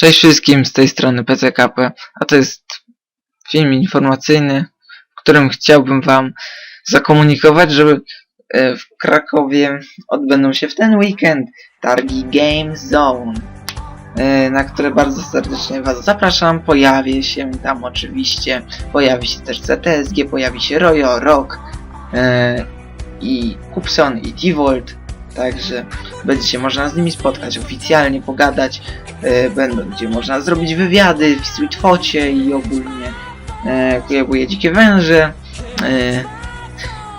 Cześć wszystkim, z tej strony PCKP, a to jest film informacyjny, w którym chciałbym wam zakomunikować, że e, w Krakowie odbędą się w ten weekend targi Game Zone, e, na które bardzo serdecznie was zapraszam. Pojawię się tam oczywiście, pojawi się też CTSG, pojawi się Royo, Rock e, i Kupson i T-Volt, także będziecie można z nimi spotkać, oficjalnie pogadać, e, będą gdzie można zrobić wywiady w Sweetfocie i ogólnie e, pojawuje dzikie węże. E,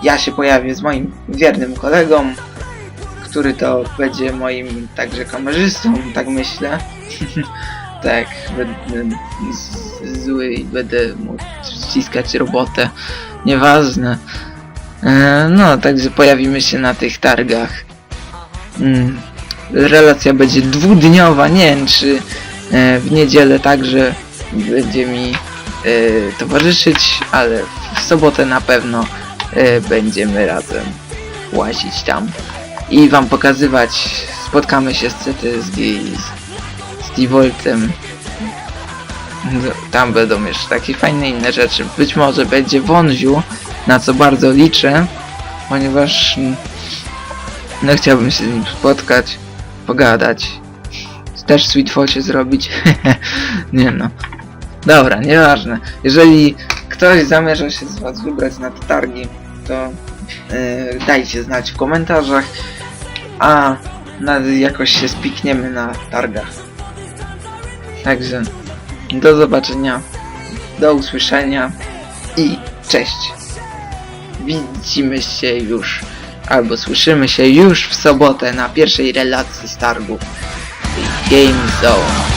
ja się pojawię z moim wiernym kolegą, który to będzie moim także kamerzystą, tak myślę. tak, będę zły i będę mu ściskać robotę. Nieważne. E, no, także pojawimy się na tych targach. Mm. Relacja będzie dwudniowa, nie wiem czy e, w niedzielę także będzie mi e, towarzyszyć, ale w sobotę na pewno e, będziemy razem łazić tam i wam pokazywać. Spotkamy się z CTSG i z, z T-Voltem. Tam będą jeszcze takie fajne inne rzeczy. Być może będzie wąziu, na co bardzo liczę, ponieważ no chciałbym się z nim spotkać, pogadać. Też Sweetfocie zrobić. nie no. Dobra, nieważne. Jeżeli ktoś zamierza się z was wybrać na te targi, to yy, dajcie znać w komentarzach, a na, jakoś się spikniemy na targach. Także do zobaczenia, do usłyszenia i cześć. Widzimy się już albo słyszymy się już w sobotę na pierwszej relacji z targów Game Zone.